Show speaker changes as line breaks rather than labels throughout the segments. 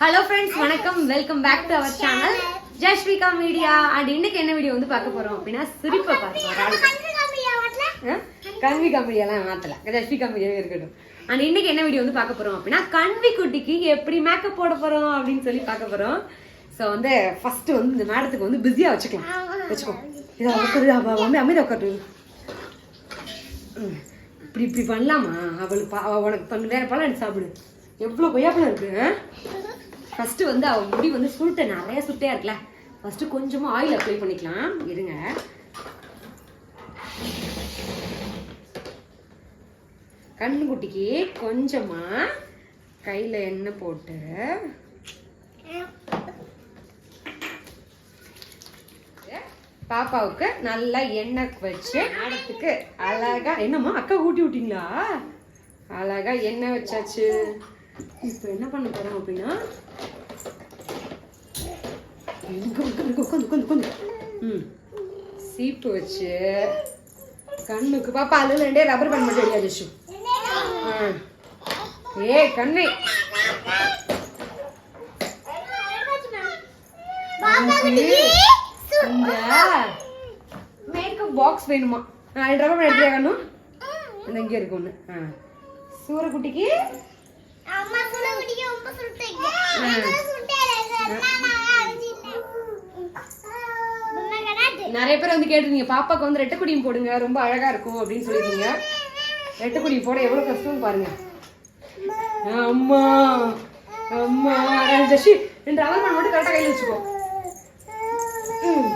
Hello friends வணக்கம். Welcome back to our channel Jasvika media and இன்னைக்கு என்ன video வந்து பார்க்க போறோம் அப்படின்னா சிரிப்பை பார்க்க கல்வி கம்பெனியெல்லாம் மாத்தல. ஜஸ்விகா மீடியாவே இருக்கட்டும். அண்ட் இன்னைக்கு என்ன வீடியோ வந்து பார்க்க போறோம் அப்படின்னா கல்வி குட்டிக்கு எப்படி மேக்கப் போட போறோம் அப்படின்னு சொல்லி பார்க்க போறோம். ஸோ வந்து ஃபர்ஸ்ட் வந்து இந்த மேடத்துக்கு வந்து பிஸியா வச்சுக்கலாம். வச்சுக்கோ. இதை உட்காரு அம்மே அமைதி உட்காரு. இப்படி இப்படி பண்ணலாமா? அவளுக்கு உனக்கு பண்ணு. வேற பழம் சாப்பிடு. எவ்வளோ கொய்யாப்பழம் இருக்கு ஃபர்ஸ்ட் வந்து அவ முடி வந்து சுருட்டை நிறைய சுட்டே இருக்குல்ல. ஃபர்ஸ்ட் கொஞ்சமா ஆயில் அப்ளை பண்ணிக்கலாம். இருங்க. கண்ணுக்குட்டிக்கு கொஞ்சமா கையில எண்ணெய் போட்டு. பாப்பாவுக்கு நல்லா எண்ணெய் வச்சு மேடத்துக்கு அழகா என்னம்மா அக்கா ஊட்டி விட்டீங்களா? அழகா எண்ணெய் வச்சாச்சு. இப்போ என்ன பண்ண போறோம் அப்படின்னா உட்காந்து உட்காந்து உட்காந்து ம். சீப்பு வச்சு கண்ணுக்கு பாப்பா அதுல ரெண்டே ரப்பர் பேண்ட் மட்டும் இல்லையா ஜிஷு ஏய் கண்ணை. மேக்கப் பாக்ஸ் வேணுமா? நாலு ரப்பர் பேண்ட் எடுத்துயா கண்ணு? இந்த இங்கே இருக்கு ஒன்று ஆ. சூரக்குட்டிக்கு நிறைய பேர் வந்து கேட்டிருந்தீங்க பாப்பாக்கு வந்து ரெட்டை குடியும் போடுங்க ரொம்ப அழகா இருக்கும் அப்படின்னு சொல்லியிருந்தீங்க. ரெட்டை குடி போட எவ்வளவு கஷ்டம் பாருங்க. அம்மா அம்மா ஜஷி ரெண்டு பண்ண மட்டும் கரெக்டாக கையில் வச்சுக்கோ. ம்.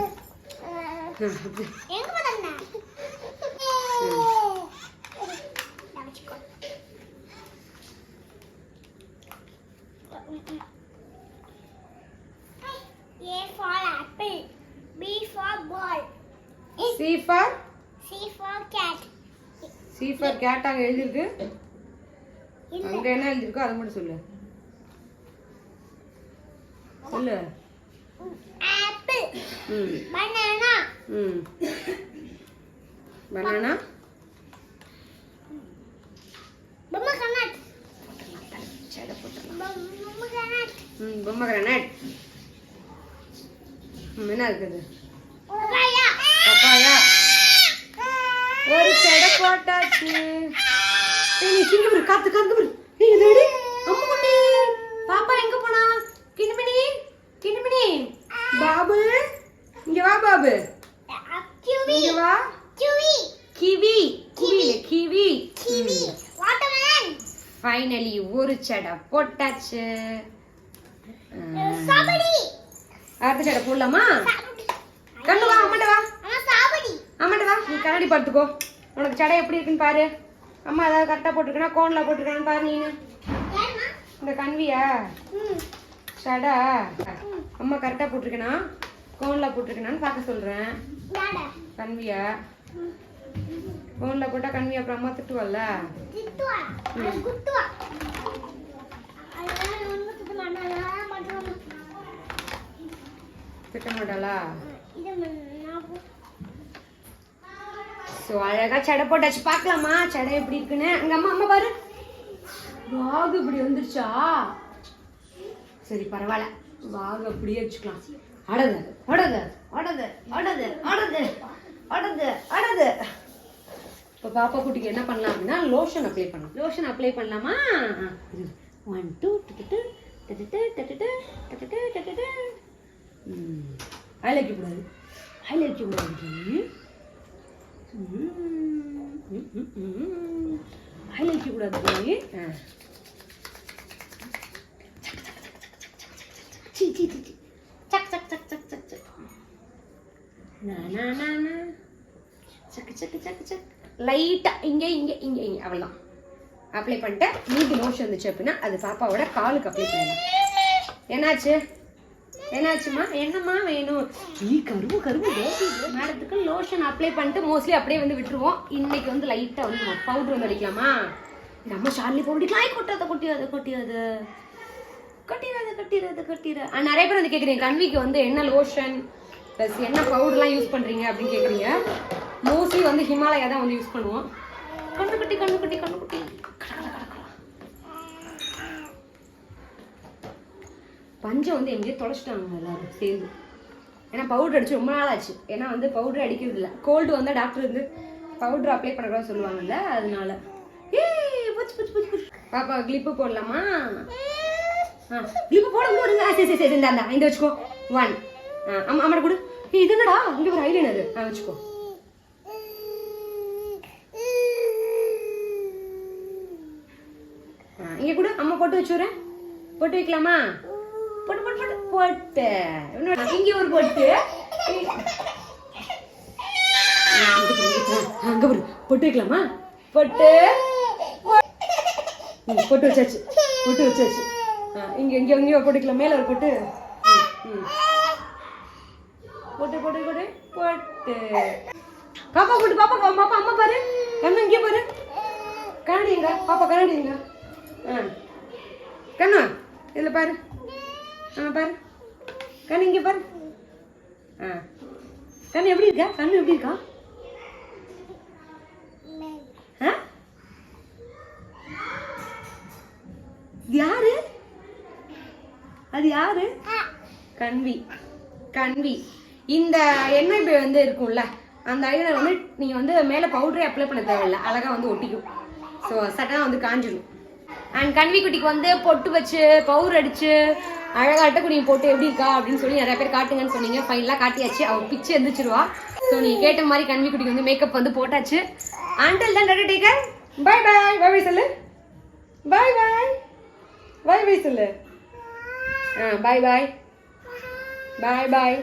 C for
C for cat.
C for cat அங்கே எழுதியிருக்கு
இல்ல.
அங்க என்ன எழுதியிருக்கோ அதை மட்டும் சொல்லு சொல்லு
Apple.
ம்
Banana.
ம் பனானா. சடை போட்டுடலாம்
Pom- Pomegranate.
ம் பொம்மை கிரானைட் ம் என்ன இருக்குது ஒரு சடை போட்டாச்சு ஏய் நீ பாரு காத்து காத்து ஏய் இதடி அம்மா குட்டி பாப்பா எங்க போனா கிணிமினி கிணிமினி பாபு இங்க வா பாபு. இங்க வா. Kiwi kiwi kiwi
Kiwi. Watermelon.
Finally ஒரு சடை போட்டாச்சு
Strawberry.
அடுத்த சடை போடலாமா. கண்ணு வா அம்மாட்ட வா. அம்மாட்ட நீ கண்ணாடி பார்த்துக்கோ உனக்கு சடை எப்படி இருக்குன்னு பாரு. அம்மா ஏதாவது கரெக்டாக போட்டிருக்கேன்னா கோனில் போட்டிருக்கான்னு பாரு நீனு. இந்த கன்வியா? சடா. அம்மா கரெக்டாக போட்டிருக்கேனா கோனில் போட்டிருக்கேனான்னு பார்க்க சொல்கிறேன்
டாடா.
கன்வியா கோனில் போட்டால் கன்வி அப்புறம் அம்மா திட்டுவல்ல
திட்ட
மாட்டாளா? ஸோ அழகாக செடை போட்டாச்சு பார்க்கலாமா செடை எப்படி இருக்குன்னு எங்கள் அம்மா அம்மா பாரு வாகு இப்படி வந்துருச்சா சரி பரவாயில்ல வாகு அப்படியே வச்சுக்கலாம் அடது அடது அடது அடது அடது அடது அடது இப்போ பாப்பா குட்டிக்கு என்ன பண்ணலாம் அப்படின்னா லோஷன் அப்ளை பண்ணலாம் லோஷன் அப்ளை பண்ணலாமா ஒன் டூ டட்டு டட்டு டட்டு டட்டு டட்டு அதில் வைக்கக்கூடாது அதில் கூடாது அதில் வைக்கக்கூடாது போய் சி சி சி சி சக் சக் சக் சக் சக் சக் நா நா சக்கு சக்கு சக்கு சக் லைட்டாக இங்கே இங்கே இங்கே இங்கே அவ்வளோதான் அப்ளை பண்ணிட்டேன். மீதி லோஷன் இருந்துச்சு அப்படின்னா அது பாப்பாவோட காலுக்கு அப்ளை பண்ணலாம் என்னாச்சு? என்னாச்சுமா என்னம்மா வேணும்? ஈ கருவு கருவு மேடத்துக்கு லோஷன் அப்ளை பண்ணிட்டு மோஸ்ட்லி அப்படியே வந்து விட்டுருவோம். இன்னைக்கு வந்து லைட்டாக வந்து பவுடர் வந்து அடிக்கலாமா? நம்ம ஷார்லி பவுடர் அடிக்கலாம் கொட்டாத கொட்டியாது கொட்டியாது கொட்டிடாது கொட்டிடாது ஆ நிறைய பேர் வந்து கேட்குறீங்க கன்விக்கு வந்து என்ன லோஷன் ப்ளஸ் என்ன பவுடர்லாம் யூஸ் பண்ணுறீங்க அப்படின்னு கேட்குறீங்க மோஸ்ட்லி வந்து ஹிமாலயா தான் வந்து யூஸ் பண்ணுவோம். கண்ணுக்குட்டி கண்ணுக்குட்டி கண்ணுக்குட்டி. பஞ்சை வந்து எங்கேயோ தொலைச்சிட்டாங்க எல்லாரும் சேர்ந்து. ஏன்னா பவுடர் அடிச்சு ரொம்ப நாள் ஆச்சு ஏன்னா வந்து பவுடர் அடிக்கிறது இல்லை கோல்டு வந்தால் டாக்டர் வந்து பவுடர் அப்ளை பண்ணக்கூடாது சொல்லுவாங்கல்ல அதனால. ஏய் புச்சு புச்சு புச்சு பாப்பா கிளிப்பு போடலாமா? ஆ கிளிப்பு போட போடுங்க ஆ, சரி சரி சரி இந்தா இந்த வச்சுக்கோ. ஒன் ஆ அம்மா அம்மாட கொடு. இது என்னடா? இங்கே ஒரு ஐலைனர் ஆ வச்சுக்கோ. இங்கே கூட. அம்மா போட்டு வச்சுறேன் போட்டு வைக்கலாமா? போட்டு. இங்க ஒரு போட்டு. அங்க பாரு போட்டு வைக்கலாமா? போட்டு. போட்டு வச்சாச்சு. போட்டு வச்சாச்சு. இங்க இங்க இங்க போட்டு வைக்கலாம். மேல ஒரு போட்டு. போட்டு போட்டு போட்டு போட்டு. பாப்பா போட்டு பாப்பா பாப்பா அம்மா பாரு. கண்ணு இங்கே பாரு. கண்ணாடி எங்க? பாப்பா கண்ணாடி எங்க? ஆ. கண்ணா இதில் பாரு. ஆ பாரு. கண்ணு இங்கே பாரு. ஆ. கண்ணு எப்படி இருக்கா? கண்ணு எப்படி இருக்கா? ஆ? யாரு? அது யாரு? கண்வி. கண்வி. இந்த எண்ணெய் பே வந்து இருக்கும்ல அந்த ஐலர் வந்து நீங்கள் வந்து மேலே பவுடரே அப்ளை பண்ண தேவையில்ல. அழகாக வந்து ஒட்டிக்கும். ஸோ சட்டனாக வந்து காஞ்சிடும் அண்ட் கண்வி குட்டிக்கு வந்து பொட்டு வச்சு பவுடர் அடிச்சு அழகாக அட்டைக்குடியை போட்டு எப்படி இருக்கா அப்படின்னு சொல்லி நிறைய பேர் காட்டுங்கன்னு சொன்னீங்க. ஃபைனலாக காட்டியாச்சு. அவள் பிச்சு எந்திரிச்சிருவா. ஸோ நீங்கள் கேட்ட மாதிரி கண்வி குட்டிக்கு வந்து மேக்கப் வந்து போட்டாச்சு. ஆண்டல் தான் ரெடி டேக்கர் பாய் பாய் பாய் பாய் சொல்லு. பாய் பாய் பாய் பாய் சொல்லு. ஆ பாய் பாய் பாய் பாய்